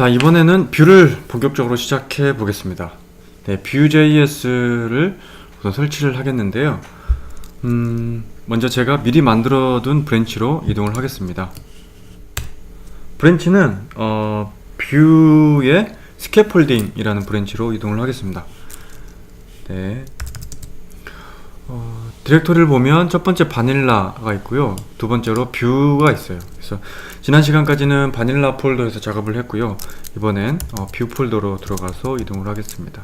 자 이번에는 뷰를 본격적으로 시작해 보겠습니다. 네, Vue.js를 우선 설치를 하겠는데요. 음, 먼저 제가 미리 만들어둔 브랜치로 이동을 하겠습니다. 브랜치는 어, 뷰의 스캐폴딩이라는 브랜치로 이동을 하겠습니다. 네. 어, 디렉토리를 보면 첫 번째 바닐라가 있고요. 두 번째로 뷰가 있어요. 그래서 지난 시간까지는 바닐라 폴더에서 작업을 했고요. 이번엔 어, 뷰 폴더로 들어가서 이동을 하겠습니다.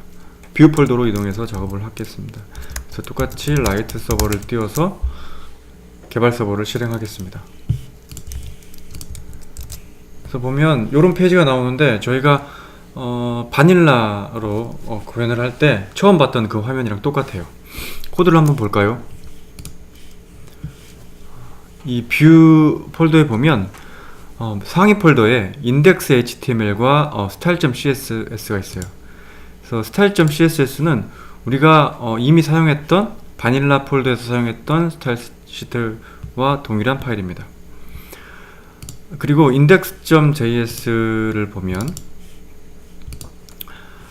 뷰 폴더로 이동해서 작업을 하겠습니다. 그래서 똑같이 라이트 서버를 띄워서 개발 서버를 실행하겠습니다. 그래서 보면 이런 페이지가 나오는데 저희가 어, 바닐라로 어, 구현을 할 때 처음 봤던 그 화면이랑 똑같아요. 코드를 한번 볼까요? 이 뷰 폴더에 보면 어, 상위 폴더에 index html과 어, style.css가 있어요. 그래서 style.css는 우리가 어, 이미 사용했던 바닐라 폴더에서 사용했던 스타일 시트와 동일한 파일입니다. 그리고 index.js를 보면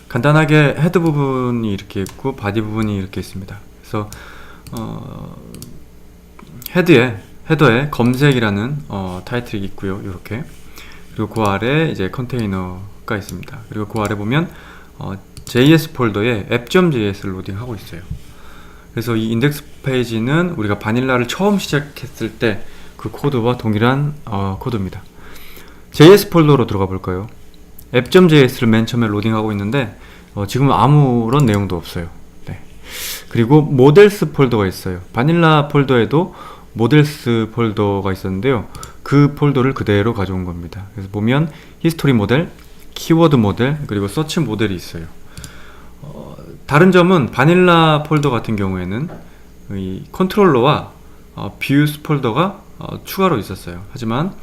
간단하게 헤드 부분이 이렇게 있고 바디 부분이 이렇게 있습니다. 그래서 어, 헤드에 헤더에 검색이라는 어, 타이틀이 있고요. 이렇게 그리고 그 아래 이제 컨테이너가 있습니다. 그리고 그 아래 보면 어, JS 폴더에 app.js를 로딩하고 있어요. 그래서 이 인덱스 페이지는 우리가 바닐라를 처음 시작했을 때 그 코드와 동일한 어, 코드입니다. JS 폴더로 들어가 볼까요? app.js를 맨 처음에 로딩하고 있는데 어, 지금은 아무런 내용도 없어요. 네. 그리고 모델스 폴더가 있어요. 바닐라 폴더에도 모델스 폴더가 있었는데요. 그 폴더를 그대로 가져온 겁니다. 그래서 보면 히스토리 모델, 키워드 모델, 그리고 서치 모델이 있어요. 어, 다른 점은 바닐라 폴더 같은 경우에는 이 컨트롤러와 어, 뷰스 폴더가 어, 추가로 있었어요. 하지만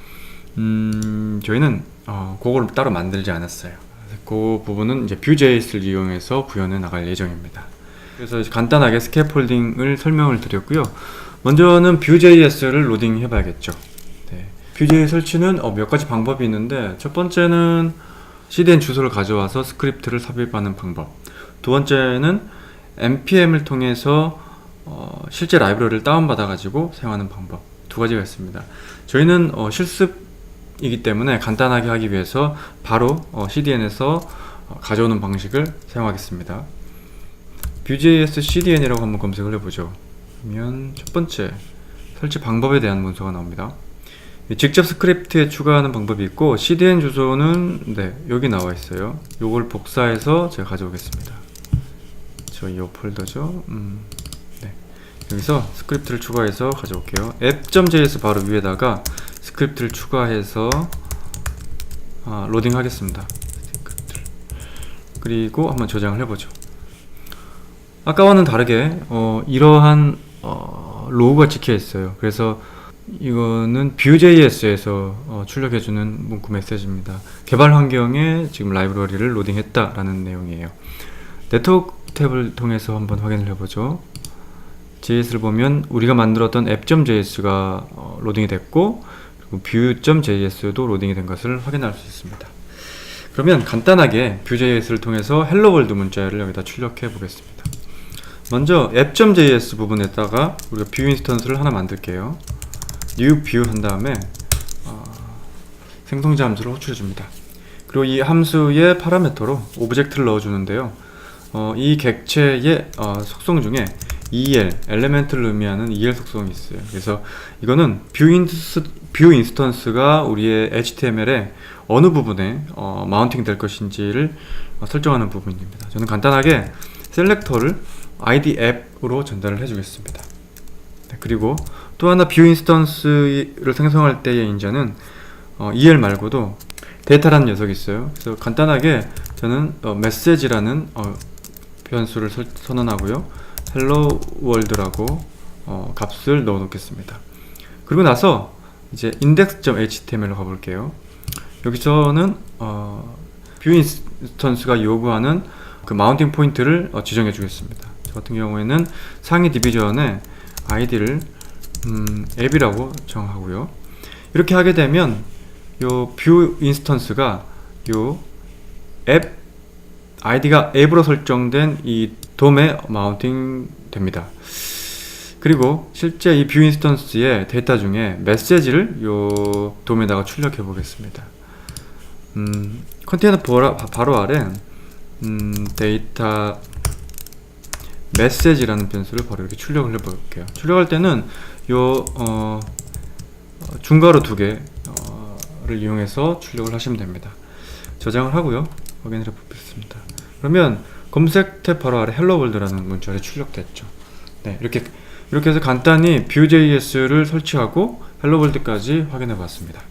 음, 저희는 어, 그걸 따로 만들지 않았어요. 그 부분은 이제 Vue.js를 이용해서 구현해 나갈 예정입니다. 그래서 간단하게 스캐폴딩을 설명을 드렸고요. 먼저는 Vue.js를 로딩해 봐야겠죠. 네. Vue.js 설치는 어, 몇 가지 방법이 있는데 첫 번째는 CDN 주소를 가져와서 스크립트를 삽입하는 방법. 두 번째는 npm을 통해서 어, 실제 라이브러리를 다운받아 가지고 사용하는 방법. 두 가지가 있습니다. 저희는 어, 실습이기 때문에 간단하게 하기 위해서 바로 어, CDN에서 어, 가져오는 방식을 사용하겠습니다. Vue.js CDN이라고 한번 검색을 해보죠. 그러면 첫 번째 설치 방법에 대한 문서가 나옵니다. 직접 스크립트에 추가하는 방법이 있고 CDN 주소는 네 여기 나와 있어요. 요걸 복사해서 제가 가져오겠습니다. 저이 폴더죠. 음, 네. 여기서 스크립트를 추가해서 가져올게요. app.js 바로 위에다가 스크립트를 추가해서 아, 로딩하겠습니다. 그리고 한번 저장을 해보죠. 아까와는 다르게 어, 이러한 어, 로우가 찍혀 있어요. 그래서 이거는 Vue.js에서 어, 출력해주는 문구 메시지입니다. 개발 환경에 지금 라이브러리를 로딩했다라는 내용이에요. 네트워크 탭을 통해서 한번 확인을 해보죠. JS를 보면 우리가 만들었던 app.js가 어, 로딩이 됐고 그리고 vue.js도 로딩이 된 것을 확인할 수 있습니다. 그러면 간단하게 Vue.js를 통해서 world 문자를 여기다 출력해 보겠습니다. 먼저 app.js 부분에다가 우리가 뷰 인스턴스를 하나 만들게요. new view 한 다음에 어, 생성자 함수를 호출해 줍니다. 그리고 이 함수의 파라미터로 오브젝트를 넣어 주는데요. 어, 이 객체의 어, 속성 중에 EL, 엘레멘트를 의미하는 EL 속성이 있어요. 그래서 이거는 뷰, 인스, 뷰 인스턴스가 우리의 HTML의 어느 부분에 어, 마운팅 될 것인지를 어, 설정하는 부분입니다. 저는 간단하게 셀렉터를 ID 앱으로 전달을 해주겠습니다. 네, 그리고 또 하나 뷰 인스턴스를 생성할 때의 인자는 어, EL 말고도 데이터라는 녀석이 있어요. 그래서 간단하게 저는 어, 메시지라는 어, 변수를 설- 선언하고요. hello world라고 어, 값을 넣어 놓겠습니다. 그리고 나서 이제 index.html로 가볼게요. 여기서는 어, 뷰 인스턴스가 요구하는 그 마운팅 포인트를 어, 지정해 주겠습니다. 저 같은 경우에는 상위 디비전에 아이디를 음, 앱이라고 정하고요. 이렇게 하게 되면 요뷰 인스턴스가 요 앱 아이디가 앱으로 설정된 이 돔에 마운팅 됩니다. 그리고 실제 이 뷰 인스턴스의 데이터 중에 메시지를 요 돔에다가 출력해 보겠습니다. 음, 컨테이너 바로 아래 음, 데이터 메시지라는 변수를 바로 이렇게 출력을 해 볼게요. 출력할 때는 요 어, 어, 중괄호 두 개를 이용해서 출력을 하시면 됩니다. 저장을 하고요. 확인을 해 보겠습니다. 그러면 검색 탭 바로 아래 헬로 월드라는 문자에 출력됐죠. 네, 이렇게 이렇게 해서 간단히 Vue.js를 설치하고 헬로 월드까지 확인해 봤습니다.